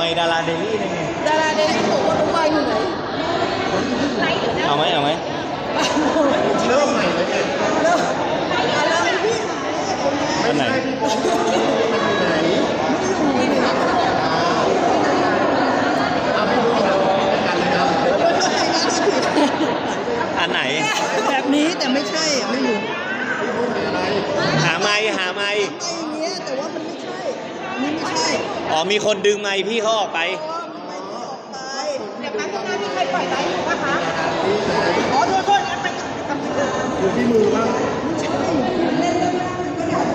ไม่ดาราเดลี่เลยไงดาราเดลี่บอกว่ารู้ว่าอยู่ไหนเอาไหมเอาไหมเริ่มใหม่เลยเนี่ยเริ่มอะเริ่มพี่อันไหนไหนอันไหน แบบนี้แต่ไม่ใช่อะไม่รู้หาไม้หาไม้ อ๋อมีคนดึงไม้พี่เขาออกไปอ๋อมันไม่ได้ออกไปเดี๋ยวครั้งข้างหน้ามีใครปล่อยไลฟ์อยู่ปะคะอ๋อโทษโทษงั้นไปอยู่ที่มือบ้าง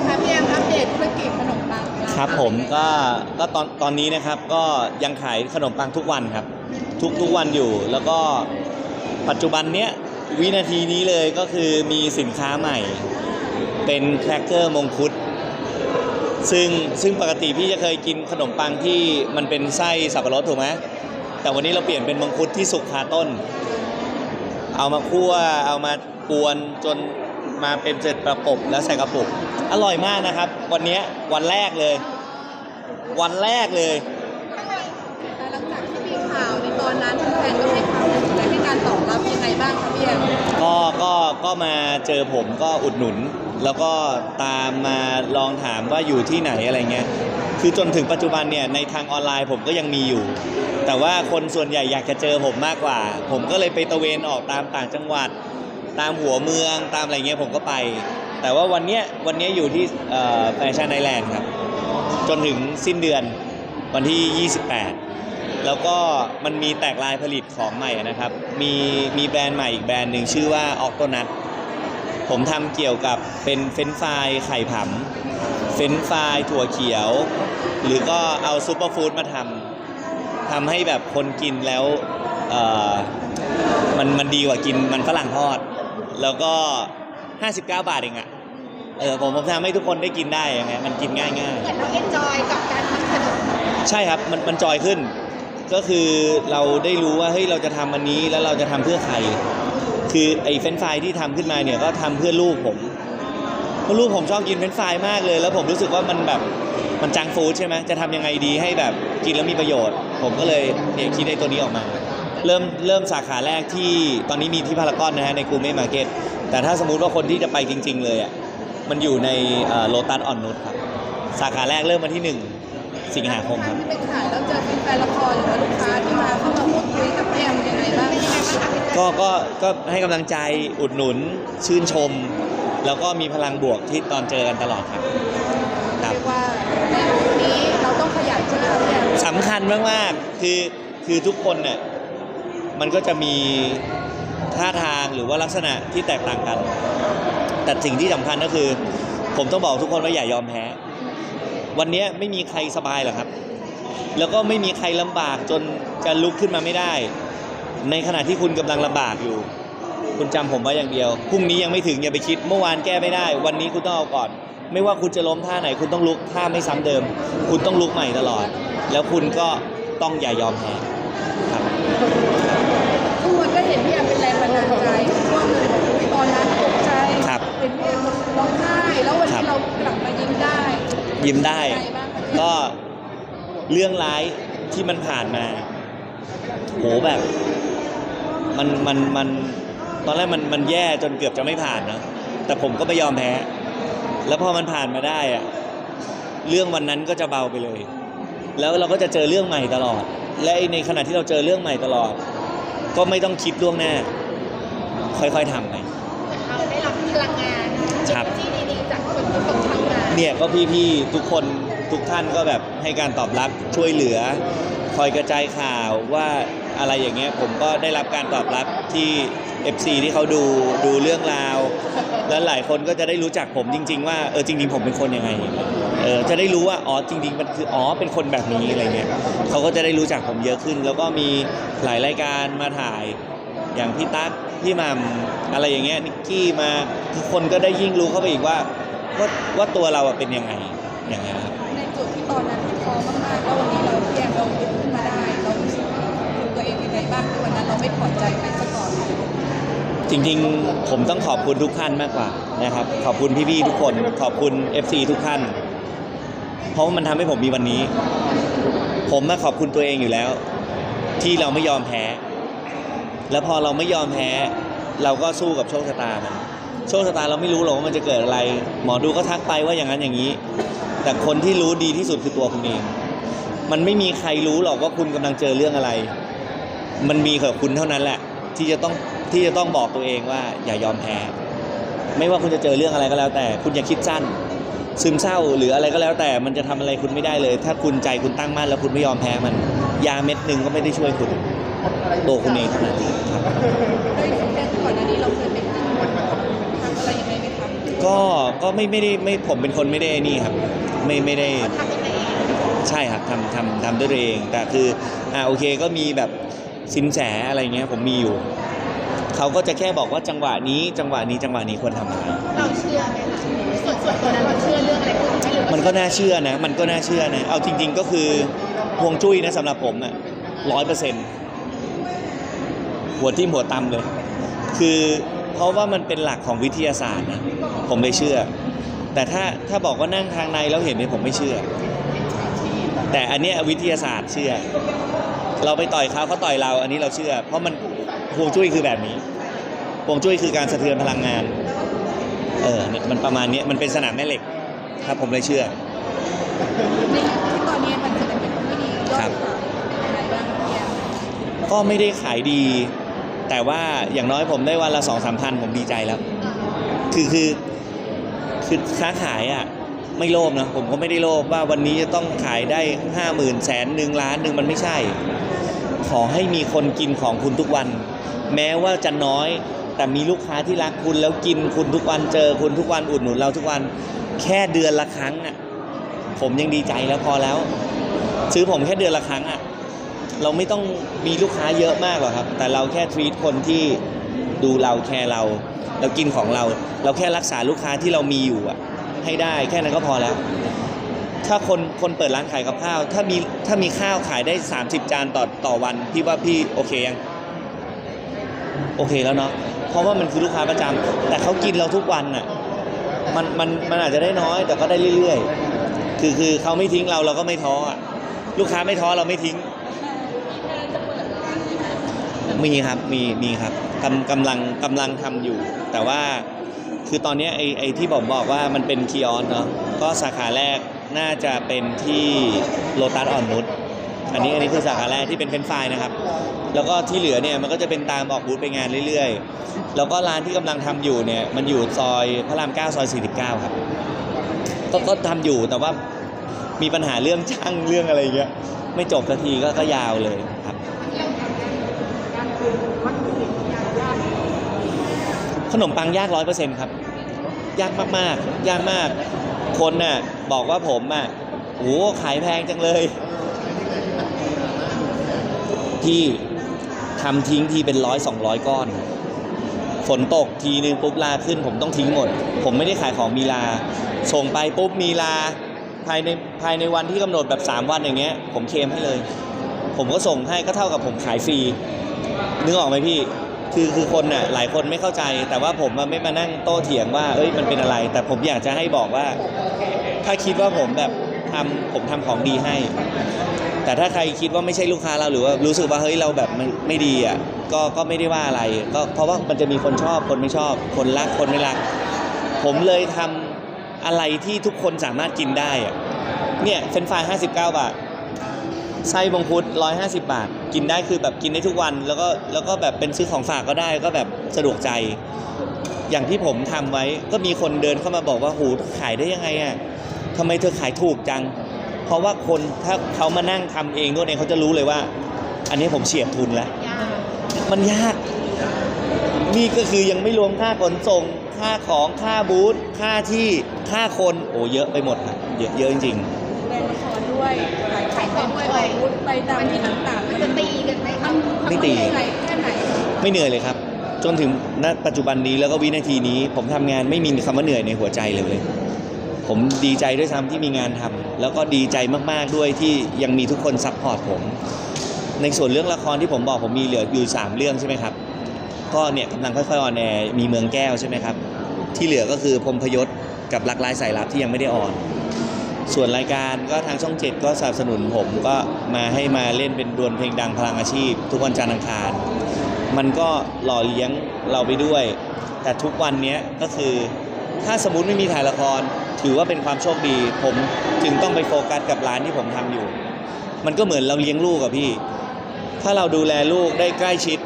ค่ะพี่แอมอัปเดตธุรกิจขนมปังครับผมก็ก็ตอนตอนนี้นะครับก็ยังขายขนมปังทุกวันครับ ทุกทุกวันอยู่ แล้วก็ปัจจุบันเนี้ยวินาทีนี้เลยก็คือมีสินค้าใหม่ เป็นแครกเกอร์มงคุด ซึ่งซึ่งปกติพี่จะเคยกินขนมปังที่มันเป็นไส้สับปะรดถูกไหมแต่วันนี้เราเปลี่ยนเป็นมังคุดที่สุกคาต้น เอามาคั่วเอามากวนจนมาเป็นเสร็จประกบแล้วใส่กระปุก อร่อยมากนะครับ วันเนี้ยวันแรกเลย วันแรกเลยหลังจากที่มีข่าวในตอนนั้นแฟนก็ให้ความสนใจให้การตอบรับยังไงบ้างคะพี่แอมก็ก็ก็มาเจอผมก็อุดหนุน แล้วก็ตามมาลองถามว่าอยู่ที่ไหนอะไรเงี้ยคือจนถึงปัจจุบันเนี่ยในทางออนไลน์ผมก็ยังมีอยู่ แต่ว่าคนส่วนใหญ่อยากจะเจอผมมากกว่า ผมก็เลยไปตระเวนออกตามต่างจังหวัด ตามหัวเมืองตามอะไรเงี้ยผมก็ไป แต่ว่าวันเนี้ยวันเนี้ยอยู่ที่แฟชั่นไอแลนด์ครับ จนถึงสิ้นเดือนวันที่ 28 แล้วก็มันมีแตกลายผลิตของใหม่นะครับ มีมีแบรนด์ใหม่อีกแบรนด์หนึ่งชื่อว่าออกโตนัท ผมทำเกี่ยวกับเป็นเฟรนช์ฟรายไข่ผำเฟรนช์ฟรายถั่วเขียว หรือก็เอาซูเปอร์ฟู้ดมาทำทำให้แบบคนกินแล้วเอ่อมันมันดีกว่ากินมันฝรั่งทอด แล้วก็ 59 บาทเองอะเออผมผมทำให้ทุกคนได้กินได้ยังไงมันกินง่ายง่ายๆเหมือนเราเอนจอยกับการทำขนมใช่ครับมันมันจอยขึ้น ก็คือเราได้รู้ว่าเฮ้ยเราจะทำอันนี้แล้วเราจะทำเพื่อใคร คือไอ้เฟนฟรายที่ทำขึ้นมาเนี่ยก็ทำเพื่อลูกผมเพราะลูกผมชอบกินเฟนฟรายมากเลย แล้วผมรู้สึกว่ามันแบบมันจังฟู้ดใช่ไหมจะทำยังไงดีให้แบบกินแล้วมีประโยชน์ ผมก็เลยเนี่ยคิดไอ้ตัวนี้ออกมา เริ่มเริ่มสาขาแรกที่ตอนนี้มีที่พารากอนนะฮะในกรุงเมฆมาร์เก็ตแต่ถ้าสมมุติว่าคนที่จะไปจริง ๆ เลยอะมันอยู่ในโลตัสออนนุชครับสาขาแรกเริ่มวันที่ 1 สิงหาคมครับที่ไปขายแล้วเจ ก็ก็ก็ให้กำลังใจอุดหนุนชื่นชม แล้วก็มีพลังบวกที่ตอนเจอกันตลอดครับครับเรียกว่าในยุคนี้เราต้องขยันใช่ไหมคะพี่แอมสำคัญมากๆคือคือทุกคนเนี่ยมันก็จะมีท่าทางหรือว่าลักษณะที่แตกต่างกัน แต่สิ่งที่สำคัญก็คือ ผมต้องบอกทุกคนว่าอย่ายอมแพ้ วันนี้ไม่มีใครสบายหรอกครับ แล้วก็ไม่มีใครลำบากจนจะลุกขึ้นมาไม่ได้ ในขณะที่คุณกำลังลำบากอยู่ คุณจำผมไว้อย่างเดียวพรุ่งนี้ยังไม่ถึงอย่าไปคิดเมื่อวานแก้ไม่ได้ วันนี้คุณต้องเอาก่อน ไม่ว่าคุณจะล้มท่าไหน คุณต้องลุกท่าไม่ซ้ำเดิม คุณต้องลุกใหม่ตลอด แล้วคุณก็ต้องอย่ายอมแพ้ครับทุกคนก็เห็นพี่แอมเป็นแรงบันดาลใจช่วงเลยบอกอุ๊ยตอนนั้นตกใจครับเห็นพี่แอมร้องไห้แล้ววันครันี้บเรากลับมายิ้มได้ ยิ้มได้ยังไงบ้างคะก็เรื่องร้ายที่มันผ่านมาโหแบบ มันมันมันตอนแรกมันมันแย่จนเกือบจะไม่ผ่านนะแต่ผมก็ไม่ยอมแพ้ แล้วพอมันผ่านมาได้อะเรื่องวันนั้นก็จะเบาไปเลย แล้วเราก็จะเจอเรื่องใหม่ตลอด และไอ้ในขณะที่เราเจอเรื่องใหม่ตลอด ก็ไม่ต้องคิดล่วงหน้า ค่อยๆทำไปเราได้รับพลังงานครับที่ดีๆจากคนที่เขาทำงานเนี่ยก็พี่ๆทุกคนทุกท่านก็แบบให้การตอบรับช่วยเหลือ คอยกระจายข่าวว่า อะไรอย่างเงี้ยผมก็ได้รับการตอบรับที่ FC ที่เขาดูดูเรื่องราว แล้วหลายคนก็จะได้รู้จักผมจริง ๆ ว่าเออจริง ๆ ผมเป็นคนยังไงเออจะได้รู้ว่าอ๋อจริง ๆ มันคืออ๋อเป็นคนแบบนี้อะไรเงี้ยเขาก็จะได้รู้จักผมเยอะขึ้น แล้วก็มีหลายรายการมาถ่ายอย่างพี่ตั๊กพี่มัมอะไรอย่างเงี้ยนิกกี้มาทุกคนก็ได้ยิ่งรู้เข้าไปอีกว่าว่าว่าตัวเราอะเป็นยังไงอย่างเงี้ยครับ จริงๆ ผมต้องขอบคุณทุกท่านมากกว่านะครับ ขอบคุณพี่ๆทุกคน ขอบคุณ FC ทุกท่าน เพราะมันทำให้ผมมีวันนี้ ผมมาขอบคุณตัวเองอยู่แล้ว ที่เราไม่ยอมแพ้ แล้วพอเราไม่ยอมแพ้ เราก็สู้กับโชคชะตามันโชคชะตาเราไม่รู้หรอกว่ามันจะเกิดอะไร หมอดูก็ทักไปว่าอย่างนั้นอย่างนี้ แต่คนที่รู้ดีที่สุดคือตัวคุณเอง มันไม่มีใครรู้หรอกว่าคุณกำลังเจอเรื่องอะไร มันมีกับคุณเท่านั้นแหละ ที่จะต้องที่จะต้องบอกตัวเองว่าอย่ายอมแพ้ ไม่ว่าคุณจะเจอเรื่องอะไรก็แล้วแต่ คุณอย่าคิดสั้น ซึมเศร้าหรืออะไรก็แล้วแต่มันจะทำอะไรคุณไม่ได้เลย ถ้าคุณใจคุณตั้งมั่นแล้วคุณไม่ยอมแพ้มัน ยาเม็ดหนึ่งก็ไม่ได้ช่วยคุณตัวคุณเองเท่านั้นครับด้วยแค่ก่อนหน้านี้เราเคยไปทำทำอะไรยังไงไหมคะก็ก็ไม่ไม่ได้ไม่ผมเป็นคนไม่ได้นี่ครับ ไม่ไม่ได้ทำยังไงใช่ครับทำทำทำด้วยตัวเอง แต่คืออ่าโอเคก็มีแบบ สินแสอะไรเงี้ยผมมีอยู่ เขาก็จะแค่บอกว่าจังหวะนี้ จังหวะนี้จังหวะนี้ควรทำอะไร เราเชื่อไหมคะส่วนส่วนตัวนั้นเราเชื่อเรื่องอะไรพวกนี้ไหมหรือว่ามันก็น่าเชื่อนะ มันก็น่าเชื่อนะ เอาจริง ๆ ก็คือฮวงจุ้ยนะสำหรับผมอะร้อยเปอร์เซ็นต์หัวทิ่มหัวตำเลย คือเพราะว่ามันเป็นหลักของวิทยาศาสตร์นะ ผมเลยเชื่อ แต่ถ้าถ้าบอกว่านั่งทางในแล้วเห็นเนี่ยผมไม่เชื่อ แต่อันเนี้ยวิทยาศาสตร์เชื่อ เราไปต่อยเขาเขาต่อยเรา อันนี้เราเชื่อ เพราะมันฮวงจุ้ยคือแบบนี้ฮวงจุ้ยคือการสะเทือนพลังงาน เออเนี่ยมันประมาณเนี้ยมันเป็นสนามแม่เหล็ก ครับ ผมเลยเชื่อในที่ตอนนี้มันจะเป็นไม่ดียอดครัขายบอะไรบ้างพี่แอมก็ไม่ได้ขายดี แต่ว่าอย่างน้อยผมได้วันละสองสามพันผมดีใจแล้ว คือคือคือค้าขายอะไม่โลภนะผมก็ไม่ได้โลภว่าวันนี้จะต้องขายได้ห้าหมื่นแสนหนึ่งล้านหนึ่งมันไม่ใช่ ขอให้มีคนกินของคุณทุกวัน แม้ว่าจะน้อย แต่มีลูกค้าที่รักคุณแล้วกินคุณทุกวันเจอคุณทุกวันอุดหนุนเราทุกวัน แค่เดือนละครั้งอะผมยังดีใจแล้วพอแล้ว ซื้อผมแค่เดือนละครั้งอะเราไม่ต้องมีลูกค้าเยอะมากหรอกครับ แต่เราแค่ทวีตคนที่ดูเราแคร์เรา เรากินของเรา เราแค่รักษาลูกค้าที่เรามีอยู่อะให้ได้แค่นั้นก็พอแล้ว ถ้าคนคนเปิดร้านขายกับข้าว ถ้ามีถ้ามีข้าวขายได้ 30 จานต่อต่อวัน พี่ว่าพี่โอเคยังโอเคแล้วเนาะเพราะว่ามันคือลูกค้าประจำแต่เขากินเราทุกวันอะมันมันมันอาจจะได้น้อย แต่ก็ได้เรื่อยๆ คือคือเขาไม่ทิ้งเราเราก็ไม่ท้ออะลูกค้าไม่ท้อเราไม่ทิ้ง มีครับมีมีครับกำกำลังกำลังทำอยู่ แต่ว่าคือตอนเนี้ยไอไอที่ผมบอกว่ามันเป็นคีออนเนาะก็สาขาแรก น่าจะเป็นที่โลตัสอ่อนนุชอันนี้อันนี้คือสาขาแรกที่เป็นเฟรนช์ฟรายนะครับ แล้วก็ที่เหลือเนี่ยมันก็จะเป็นตามออกบูธไปงานเรื่อยๆ แล้วก็ร้านที่กำลังทำอยู่เนี่ยมันอยู่ซอยพระราม9ซอย 49 ครับก็ก็ทำอยู่แต่ว่ามีปัญหาเรื่องช่างเรื่องอะไรเงี้ยไม่จบสักทีก็ก็ยาวเลยครับ ขนมปังยากร้อยเปอร์เซ็นต์ครับ ยากมากๆ ยากมากคนน่ะ บอกว่าผมอะโอ้โหขายแพงจังเลย พี่ทำทิ้งทีเป็นร้อยสองร้อยก้อน ฝนตกทีนึงปุ๊บลาขึ้นผมต้องทิ้งหมด ผมไม่ได้ขายของมีลา ส่งไปปุ๊บมีลาภายในภายในวันที่กำหนดแบบ 3 วันอย่างเงี้ย ผมเคลมให้เลย ผมก็ส่งให้ก็เท่ากับผมขายฟรีนึกออกไหมพี่คือคือคนน่ะหลายคนไม่เข้าใจ แต่ว่าผมไม่มานั่งโต้เถียงว่าเอ้ยมันเป็นอะไร แต่ผมอยากจะให้บอกว่า ถ้าคิดว่าผมแบบทำผมทำของดีให้ แต่ถ้าใครคิดว่าไม่ใช่ลูกค้าเราหรือว่ารู้สึกว่าเฮ้ยเราแบบมันไม่ดีอะก็ก็ไม่ได้ว่าอะไรก็เพราะว่ามันจะมีคนชอบคนไม่ชอบ คนรักคนไม่รัก ผมเลยทำอะไรที่ทุกคนสามารถกินได้อะเนี่ยเฟรนฟราย59 บาท ไส้บงคุด150 บาท กินได้คือแบบกินได้ทุกวัน แล้วก็แล้วก็แบบเป็นซื้อของฝากก็ได้ก็แบบสะดวกใจ อย่างที่ผมทำไว้ก็มีคนเดินเข้ามาบอกว่าหูขายได้ยังไงอะ ทำไมเธอขายถูกจัง เพราะว่าคนถ้าเขามานั่งทำเองด้วยเองเขาจะรู้เลยว่า อันนี้ผมเฉียบทุนแล้วยากมันยาก นี่ก็คือยังไม่รวมค่าขนส่ง ค่าของค่าบูธค่าที่ค่าคนโอ้เยอะไปหมดครับเยอะเยอะจริงแสดงละครด้วยขายขายของด้วยออกบูธไปตามที่ต่างๆมันจะตีกันไหมมันไม่ตีนเหนื่อยแค่ไหนๆไม่เหนื่อยเลยครับ จนถึงณปัจจุบันนี้แล้วก็วินาทีนี้ ผมทำงานไม่มีคำว่าเหนื่อยในหัวใจเลย ผมดีใจด้วยซ้ำที่มีงานทำแล้วก็ดีใจมากๆด้วยที่ยังมีทุกคนซัพพอร์ตผม ในส่วนเรื่องละครที่ผมบอกผมมีเหลืออยู่ 3 เรื่องใช่ไหมครับ ก็เนี่ยกำลังค่อยๆออนแอร์มีเมืองแก้วใช่ไหมครับ ที่เหลือก็คือพรมพยศกับรักลายสายลับที่ยังไม่ได้ออน ส่วนรายการก็ทางช่องเจ็ดก็สนับสนุนผมก็มาให้มาเล่นเป็นดวลเพลงดังพลังอาชีพ ทุกวันจันทร์อังคาร มันก็หล่อเลี้ยงเราไปด้วย แต่ทุกวันเนี้ยก็คือ ถ้าสมมติไม่มีถ่ายละคร ถือว่าเป็นความโชคดี ผมจึงต้องไปโฟกัสกับร้านที่ผมทำอยู่ มันก็เหมือนเราเลี้ยงลูกอะพี่ ถ้าเราดูแลลูกได้ใกล้ชิด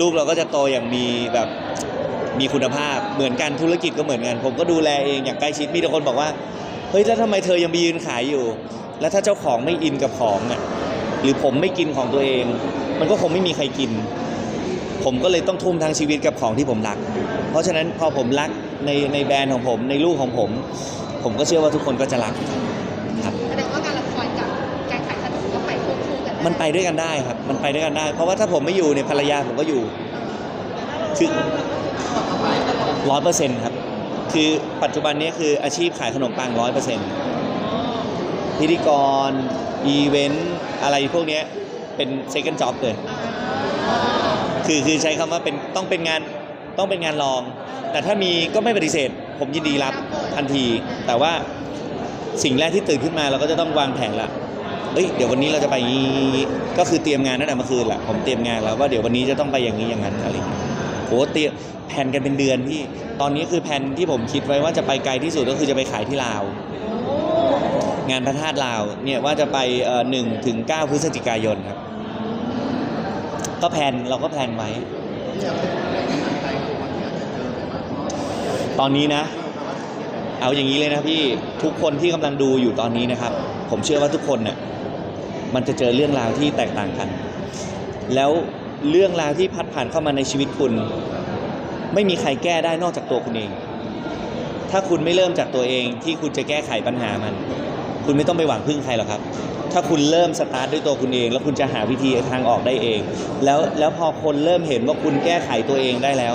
ลูกเราก็จะโตอย่างมีแบบมีคุณภาพเหมือนกันธุรกิจก็เหมือนกัน ผมก็ดูแลเองอย่างใกล้ชิดมีแต่คนบอกว่าเฮ้ยแล้วทำไมเธอยังไปยืนขายอยู่ แล้วถ้าเจ้าของไม่อินกับของอะหรือผมไม่กินของตัวเอง มันก็คงไม่มีใครกิน ผมก็เลยต้องทุ่มทั้งชีวิตกับของที่ผมรัก เพราะฉะนั้นพอผมรักในในแบรนด์ของผมในลูกของผม ผมก็เชื่อว่าทุกคนก็จะรักครับแสดงว่าการละครกับการขายขนมก็ไปควบคู่กันมันไปด้วยกันได้ครับ มันไปด้วยกันได้ เพราะว่าถ้าผมไม่อยู่เนี่ยภรรยาผมก็อยู่คือร้อยเปอร์เซ็นต์ครับ คือปัจจุบันนี้คืออาชีพขายขนมปังร้อยเปอร์เซ็นต์พิธีกร อีเวนต์ อะไรพวกเนี้ยเป็น second job เลย คือคือใช้คำว่าเป็นต้องเป็นงานต้องเป็นงานรอง แต่ถ้ามีก็ไม่ปฏิเสธ ผมยินดีรับทันที แต่ว่าสิ่งแรกที่ตื่นขึ้นมาเราก็จะต้องวางแผนละเอ้ยเดี๋ยววันนี้เราจะไปก็คือเตรียมงานตั้งแต่เมื่อคืนแหละผมเตรียมงานแล้วว่าเดี๋ยววันนี้จะต้องไปอย่างนี้อย่างนั้นอะไรอย่างเงี้ยโหเตรียมแผนกันเป็นเดือนพี่ตอนนี้คือแผนที่ผมคิดไว้ว่าจะไปไกลที่สุดก็คือจะไปขายที่ลาว งานพระธาตุลาวเนี่ยว่าจะไปหนึ่งถึงเก้าพฤศจิกายนครับ ก็แผนเราก็แผนไว้ ตอนนี้นะ เอาอย่างนี้เลยนะพี่ทุกคนที่กำลังดูอยู่ตอนนี้นะครับ ผมเชื่อว่าทุกคนเนี่ยมันจะเจอเรื่องราวที่แตกต่างกัน แล้วเรื่องราวที่พัดผ่านเข้ามาในชีวิตคุณ ไม่มีใครแก้ได้นอกจากตัวคุณเอง ถ้าคุณไม่เริ่มจากตัวเองที่คุณจะแก้ไขปัญหามัน คุณไม่ต้องไปหวังพึ่งใครหรอกครับ ถ้าคุณเริ่มสตาร์ทด้วยตัวคุณเอง แล้วคุณจะหาวิธีทางออกได้เอง แล้วแล้วพอคนเริ่มเห็นว่าคุณแก้ไขตัวเองได้แล้ว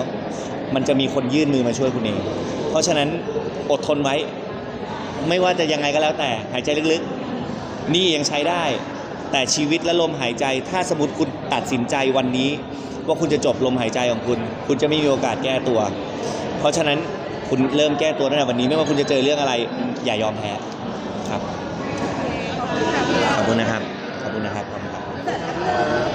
มันจะมีคนยื่นมือมาช่วยคุณเอง เพราะฉะนั้นอดทนไว้ ไม่ว่าจะยังไงก็แล้วแต่หายใจลึกๆ นี่ยังใช้ได้ แต่ชีวิตและลมหายใจ ถ้าสมมติคุณตัดสินใจวันนี้ ว่าคุณจะจบลมหายใจของคุณ คุณจะไม่มีโอกาสแก้ตัว เพราะฉะนั้นคุณเริ่มแก้ตัวตั้งแต่วันนี้ไม่ว่าคุณจะเจอเรื่องอะไร อย่ายอมแพ้ ครับ ขอบคุณนะครับ ขอบคุณนะครับ ขอบคุณครับ